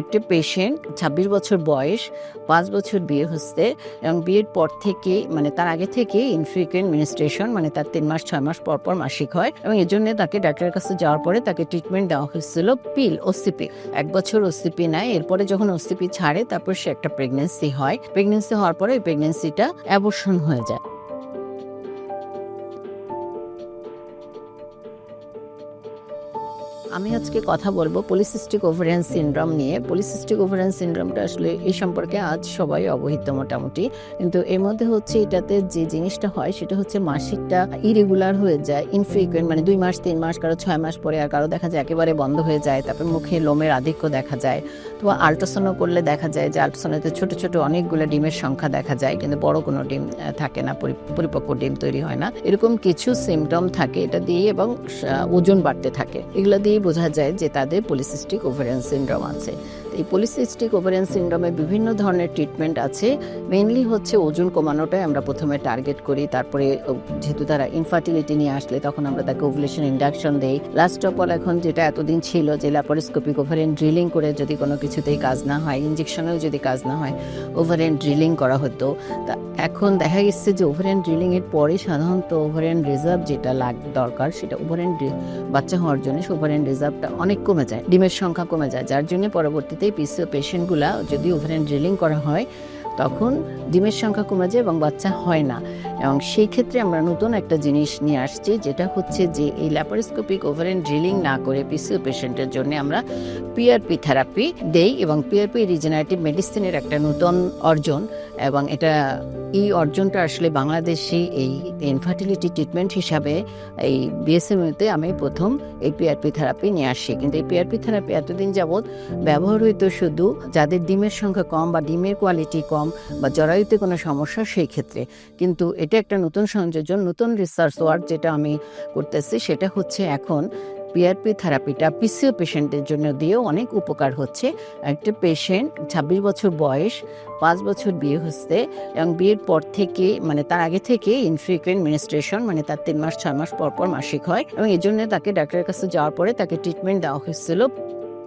একটা পেশেন্ট ছাব্বিশ বছর বয়স, পাঁচ বছর বিয়ে হচ্ছে এবং বিয়ের পর থেকে মানে তার আগে থেকে ইনফ্রিকুয়েন্ট মিনিস্ট্রেশন মানে তার তিন মাস, ছয় মাস পর পর মাসিক হয় এবং এর জন্য তাকে ডাক্তারের কাছে যাওয়ার পরে তাকে ট্রিটমেন্ট দেওয়া হয়েছিল পিল ওসিপি এক বছর ওসিপি নেয়, এরপরে যখন ওসিপি ছাড়ে, তারপর সে একটা প্রেগনেন্সি হয়। প্রেগনেন্সি হওয়ার পরে ওই প্রেগনেন্সিটা অ্যাবর্শন হয়ে যায়। আমি আজকে কথা বলব পলিসিস্টিক ওভারিয়ান সিনড্রোম নিয়ে। পলিসিস্টিক ওভারিয়ান সিনড্রোমটা আসলে এই সম্পর্কে আজ সবাই অবহিত মোটামুটি। কিন্তু এর মধ্যে হচ্ছে এটাতে যে জিনিসটা হয়, সেটা হচ্ছে মাসিকটা ইরেগুলার হয়ে যায় ইনফ্রিকুয়েন্ট মানে দুই মাস, তিন মাস, কারও ছয় মাস পরে আর কারও দেখা যায় একেবারে বন্ধ হয়ে যায়, তারপর মুখে লোমের আধিক্য দেখা যায়। তো আল্ট্রাসাউন্ড করলে দেখা যায় যে আল্ট্রাসাউন্ডে ছোট ছোট অনেকগুলো ডিমের সংখ্যা দেখা যায়, কিন্তু বড় কোনো ডিম থাকে না, পরি- পরিপক্ক ডিম তৈরি হয় না। এরকম কিছু সিমটম থাকে এটা দিয়ে এবং ওজন বাড়তে থাকে। এগুলো দিয়ে বোঝা যায় যে তাদের পলিসিস্টিক ওভারিয়ান সিন্ড্রোম আছে। এই পলিসিস্টিক ওভারিয়ান সিনড্রোমে বিভিন্ন ধরনের ট্রিটমেন্ট আছে। মেইনলি হচ্ছে ওজন কমানোটাই আমরা প্রথমে টার্গেট করি। তারপরে যেহেতু তারা ইনফার্টিলিটি নিয়ে আসলে তখন আমরা তাকে ওভুলেশন ইন্ডাকশন দেই। লাস্ট অফ অল এখন যেটা এতদিন ছিল যে ল্যাপারোস্কোপিক ওভারিয়ান ড্রিলিং করে যদি কোনো কিছুতেই কাজ না হয় ইঞ্জেকশনেও যদি কাজ না হয় ওভারিয়ান ড্রিলিং করা হতো। তা এখন দেখা গেছে যে ওভারিয়ান ড্রিলিং এর পরে সাধারণত ওভারিয়ান রিজার্ভ যেটা লাগ, দরকার সেটা ওভারিয়ান বাচ্চা হওয়ার জন্য ওভারিয়ান রিজার্ভটা অনেক কমে যায়। ডিমের সংখ্যা কমে যায়। যার জন্য পরবর্তীতে পিসিও পেশেন্টগুলা যদি ওভারেন ড্রিলিং করা হয় তখন ডিমের সংখ্যা কমে যায় এবং বাচ্চা হয় না। এবং সেই ক্ষেত্রে আমরা নতুন একটা জিনিস নিয়ে আসছি, যেটা হচ্ছে যে এই ল্যাপারোস্কোপিক ওভারিয়ান ড্রিলিং না করে পিসিও পেশেন্টের জন্য আমরা পিআরপি থেরাপি দেই এবং পিআরপি রিজেনারেটিভ মেডিসিনের একটা নতুন অর্জন এবং এটা, এই অর্জনটা আসলে বাংলাদেশে এই ইনফার্টিলিটি ট্রিটমেন্ট হিসাবে এই বিএসএমইতে আমি প্রথম এই পিআরপি থেরাপি নিয়ে আসি কিন্তু এই পিআরপি থেরাপি এতদিন যাবৎ ব্যবহার হইতো শুধু যাদের ডিমের সংখ্যা কম বা ডিমের কোয়ালিটি কম বা জরায়ুতে কোনো সমস্যা সেই ক্ষেত্রে। কিন্তু এটা একটা নতুন সংযোজন, নতুন রিসার্চ ওয়ার্ক যেটা আমি করতেছি সেটা হচ্ছে এখন পিআরপি থেরাপিটা পিসিও পেশেন্টের জন্য দিয়েও অনেক উপকার হচ্ছে। একটা পেশেন্ট ছাব্বিশ বছর বয়স, পাঁচ বছর বিয়ে হচ্ছে এবং বিয়ের পর থেকে মানে তার আগে থেকে ইনফ্রিকুয়েন্ট মিনিস্ট্রেশন মানে তার তিন মাস, ছয় মাস পর পর মাসিক হয় এবং এই জন্য তাকে ডাক্তারের কাছে যাওয়ার পরে তাকে ট্রিটমেন্ট দেওয়া হয়েছিল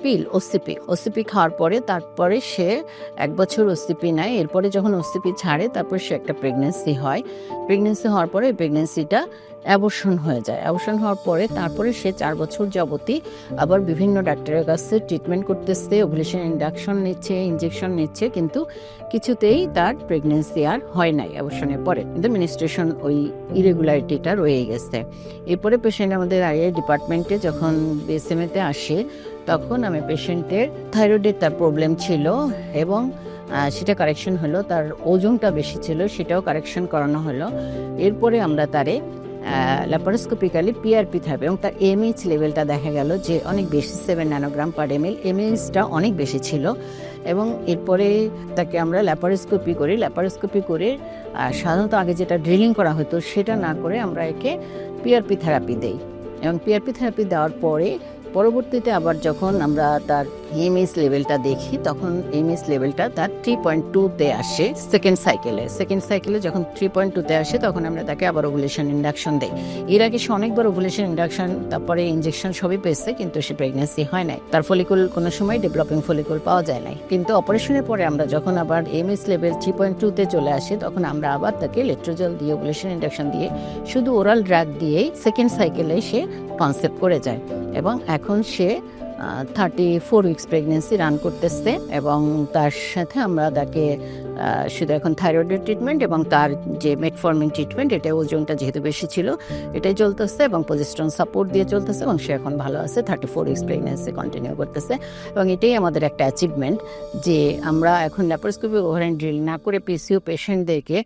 পিল ওসিপি ওসিপি খাওয়ার পরে তারপরে সে এক বছর ওসিপি নেয়। এরপরে যখন ওসিপি ছাড়ে, তারপর সে একটা প্রেগনেন্সি হয়। প্রেগনেন্সি হওয়ার পরে প্রেগনেন্সিটা অ্যাবর্শন হয়ে যায়। অ্যাবর্শন হওয়ার পরে তারপরে সে চার বছর যাবতই আবার বিভিন্ন ডাক্তারের কাছে ট্রিটমেন্ট করতেছে ওভুলেশন ইন্ডাকশন নিচ্ছে ইঞ্জেকশন নিচ্ছে, কিন্তু কিছুতেই তার প্রেগনেন্সি আর হয় নাই অ্যাবর্শনের পরে। কিন্তু মিনিস্ট্রেশন ওই ইরেগুলারিটিটা রয়ে গেছে। এরপরে পেশেন্ট আমাদের আইআই ডিপার্টমেন্টে যখন বিএসএমএতে আসে তখন আমি পেশেন্টের থাইরয়েডের তার প্রবলেম ছিল এবং সেটা কারেকশন হলো, তার ওজনটা বেশি ছিল, সেটাও কারেকশন করানো হলো। এরপরে আমরা তারে ল্যাপারোস্কোপিক্যালি পিআরপি থাকবে এবং তার এমএইচ লেভেলটা দেখা গেল যে অনেক বেশি সেভেন ন্যানোগ্রাম পার এমএল এমএইচটা অনেক বেশি ছিল। এবং এরপরে তাকে আমরা ল্যাপারোস্কোপি করি। ল্যাপারোস্কোপি করে সাধারণত আগে যেটা ড্রিলিং করা হতো, সেটা না করে আমরা একে পিআরপি থেরাপি দেই। এবং পিআরপি থেরাপি দেওয়ার পরে পরবর্তীতে আবার যখন আমরা তার এমএস লেভেলটা দেখি, তখন এমএস লেভেলটা তার থ্রি পয়েন্ট টুতে আসে সেকেন্ড সাইকেলে সেকেন্ড সাইকেলে যখন থ্রি পয়েন্ট টুতে আসে, তখন আমরা তাকে আবার ওভুলেশন ইন্ডাকশন দেই। এর আগে সে অনেকবার ওভুলেশন ইন্ডাকশন তারপরে ইঞ্জেকশন সবই পেয়েছে, কিন্তু সে প্রেগনেন্সি হয় নাই। তার ফলিকুল কোনো সময় ডেভেলপিং ফলিকুল পাওয়া যায় নাই। কিন্তু অপারেশনের পরে আমরা যখন আবার এমএস লেভেল থ্রি পয়েন্ট টুতে চলে আসে, তখন আমরা আবার তাকে লেট্রোজেল দিয়ে ওভুলেশন ইন্ডাকশন দিয়ে শুধু ওরাল ড্রাগ দিয়েই সেকেন্ড সাইকেলে সে কনসেপ্ট করে যায়। এবং এখন সে thirty four weeks pregnancy run করতেছে এবং তার সাথে আমরা তাকে শুধু এখন থাইরয়েডের ট্রিটমেন্ট এবং তার যে মেটফর্মিন ট্রিটমেন্ট এটা ওজনটা যেহেতু বেশি ছিল, এটাই চলতেছে এবং পজিস্ট্রন সাপোর্ট দিয়ে চলতেছে এবং সে এখন ভালো আছে thirty four weeks pregnancy continue করতেছে এবং এটাই আমাদের একটা অ্যাচিভমেন্ট যে আমরা এখন ল্যাপারোস্কোপি ওভারেন ড্রিল না করে পিসিও পেশেন্টদেরকে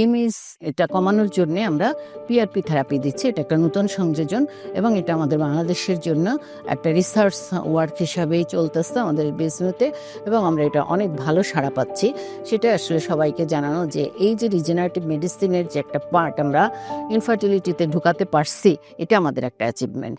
ইমিস এটা কমানোর জন্য আমরা পিআরপি থেরাপি দিচ্ছি, এটা একটা নতুন সংযোজন এবং এটা আমাদের বাংলাদেশের জন্য একটা রিসার্চ ওয়ার্ক হিসাবেই চলতেছে আমাদের বিজনেসে এবং আমরা এটা অনেক ভালো সাড়া পাচ্ছি। সেটা আসলে সবাইকে জানানো যে এই যে রিজেনারেটিভ মেডিসিনের যে একটা পার্ট আমরা ইনফার্টিলিটিতে ঢুকাতে পারছি, এটা আমাদের একটা অ্যাচিভমেন্ট